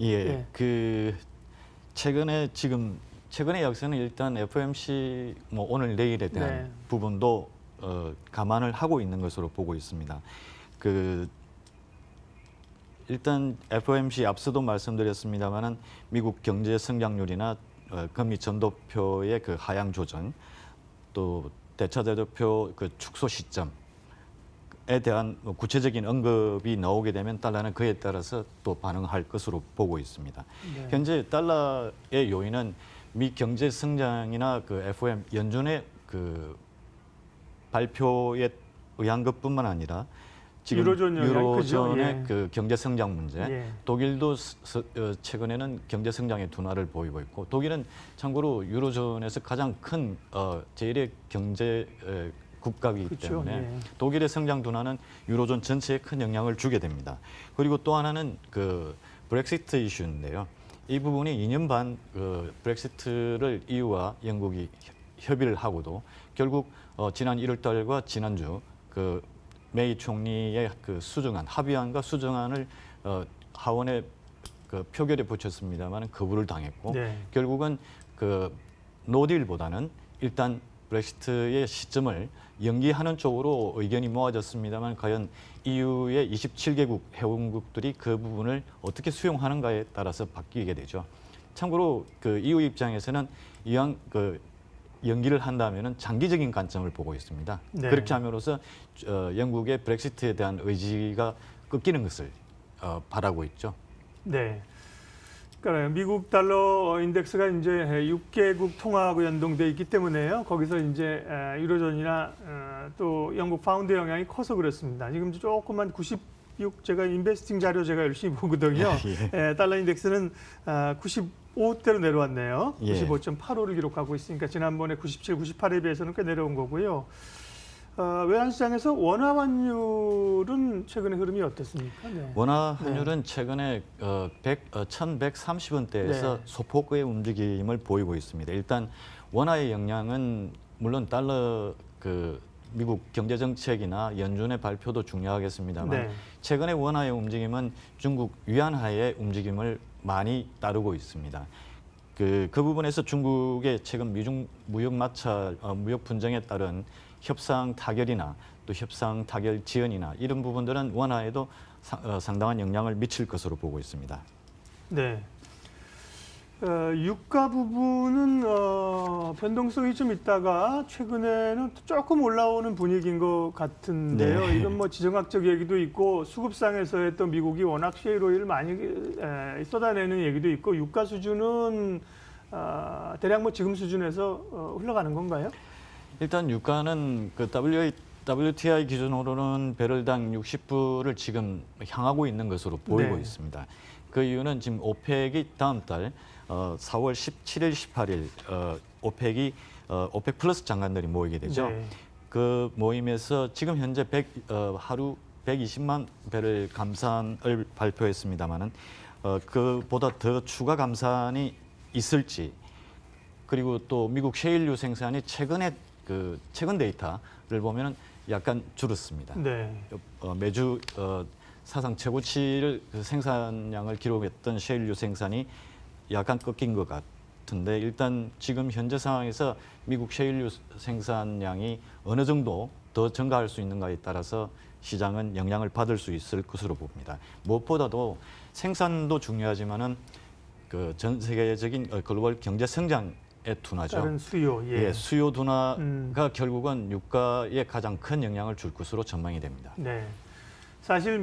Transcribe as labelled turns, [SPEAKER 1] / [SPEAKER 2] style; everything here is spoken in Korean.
[SPEAKER 1] 예,
[SPEAKER 2] 예.
[SPEAKER 1] 그 최근에 지금 최근의 역사는 일단 FOMC 뭐 오늘 내일에 대한
[SPEAKER 2] 네.
[SPEAKER 1] 부분도 어, 감안을 하고 있는 것으로 보고 있습니다. 그 일단 FOMC 앞서도 말씀드렸습니다만은 미국 경제 성장률이나 어, 금리 전도표의 그 하향 조정 또 대차 대조표 그 축소 시점 에 대한 뭐 구체적인 언급이 나오게 되면 달러는 그에 따라서 또 반응할 것으로 보고 있습니다.
[SPEAKER 2] 네.
[SPEAKER 1] 현재 달러의 요인은 미 경제 성장이나 그 FOM 연준의 그 발표에 의한 것뿐만 아니라 지금
[SPEAKER 2] 유로존
[SPEAKER 1] 유로존의?
[SPEAKER 2] 예.
[SPEAKER 1] 그 경제 성장 문제,
[SPEAKER 2] 예.
[SPEAKER 1] 독일도 스- 스- 어, 최근에는 경제 성장의 둔화를 보이고 있고 독일은 참고로 유로존에서 가장 큰 어, 제1의 경제 에, 국가이기
[SPEAKER 2] 그쵸,
[SPEAKER 1] 때문에
[SPEAKER 2] 예.
[SPEAKER 1] 독일의 성장 둔화는 유로존 전체에 큰 영향을 주게 됩니다. 그리고 또 하나는 그 브렉시트 이슈인데요. 이 부분이 2년 반 그 브렉시트를 EU와 영국이 협- 협의를 하고도 결국 어, 지난 1월 달과 지난주 그 메이 총리의 그 수정안 합의안과 수정안을 어, 하원에 그 표결에 붙였습니다만 거부를 당했고
[SPEAKER 2] 네.
[SPEAKER 1] 결국은 그 노딜보다는 일단 브렉시트의 시점을 연기하는 쪽으로 의견이 모아졌습니다만 과연 EU의 27개국 회원국들이 그 부분을 어떻게 수용하는가에 따라서 바뀌게 되죠. 참고로 그 EU 입장에서는 이왕 그 연기를 한다면은 장기적인 관점을 보고 있습니다.
[SPEAKER 2] 네.
[SPEAKER 1] 그렇게 함으로써 어, 영국의 브렉시트에 대한 의지가 꺾이는 것을 어, 바라고 있죠.
[SPEAKER 2] 네. 그러니까 미국 달러 인덱스가 이제 6개국 통화하고 연동돼 있기 때문에요. 거기서 이제 에, 유로존이나 어, 또 영국 파운드 영향이 커서 그렇습니다. 지금 조금만 96 제가 인베스팅 자료 제가 열심히 보거든요.
[SPEAKER 1] 예.
[SPEAKER 2] 에, 달러 인덱스는 아, 95대로 내려왔네요.
[SPEAKER 1] 예.
[SPEAKER 2] 95.85를 기록하고 있으니까 지난번에 97, 98에 비해서는 꽤 내려온 거고요. 어, 외환시장에서 원화 환율은 최근에 흐름이 어떻습니까? 네.
[SPEAKER 1] 원화 환율은 최근에 어, 100, 어, 1130원대에서
[SPEAKER 2] 네.
[SPEAKER 1] 소폭의 움직임을 보이고 있습니다. 일단 원화의 영향은 물론 달러 그 미국 경제 정책이나 연준의 발표도 중요하겠습니다만
[SPEAKER 2] 네.
[SPEAKER 1] 최근에 원화의 움직임은 중국 위안화의 움직임을 많이 따르고 있습니다. 그, 그 부분에서 중국의 최근 미중 무역 마찰, 어, 무역 분쟁에 따른 협상 타결이나 또 협상 타결 지연이나 이런 부분들은 원화에도 상, 어, 상당한 영향을 미칠 것으로 보고 있습니다.
[SPEAKER 2] 네. 어, 유가 부분은 어, 변동성이 좀 있다가 최근에는 조금 올라오는 분위기인 것 같은데요.
[SPEAKER 1] 네.
[SPEAKER 2] 이건 뭐 지정학적 얘기도 있고 수급상에서의 또 미국이 워낙 셰일 오일을 많이 에, 쏟아내는 얘기도 있고 유가 수준은 어, 대략 뭐 지금 수준에서 어, 흘러가는 건가요?
[SPEAKER 1] 일단 유가는 그 WA, WTI 기준으로는 배럴당 60불을 지금 향하고 있는 것으로 보이고
[SPEAKER 2] 네.
[SPEAKER 1] 있습니다. 그 이유는 지금 오펙이 다음 달 어, 4월 17일, 18일 어, 오펙이 어, 오펙 플러스 장관들이 모이게 되죠.
[SPEAKER 2] 네.
[SPEAKER 1] 그 모임에서 지금 현재 100, 어, 하루 120만 배를 감산을 발표했습니다마는 어, 그보다 더 추가 감산이 있을지 그리고 또 미국 셰일유 생산이 최근에 그 최근 데이터를 보면은 약간 줄었습니다.
[SPEAKER 2] 네.
[SPEAKER 1] 어, 매주 어, 사상 최고치를 그 생산량을 기록했던 셰일유 생산이 약간 꺾인 것 같은데 일단 지금 현재 상황에서 미국 셰일유 생산량이 어느 정도 더 증가할 수 있는가에 따라서 시장은 영향을 받을 수 있을 것으로 봅니다. 무엇보다도 생산도 중요하지만은 그 전 세계적인 어, 글로벌 경제 성장의 둔화죠.
[SPEAKER 2] 다른 수요. 예.
[SPEAKER 1] 예, 수요 둔화가
[SPEAKER 2] 음.
[SPEAKER 1] 결국은 유가에 가장 큰 영향을 줄 것으로 전망이 됩니다.
[SPEAKER 2] 네. 사실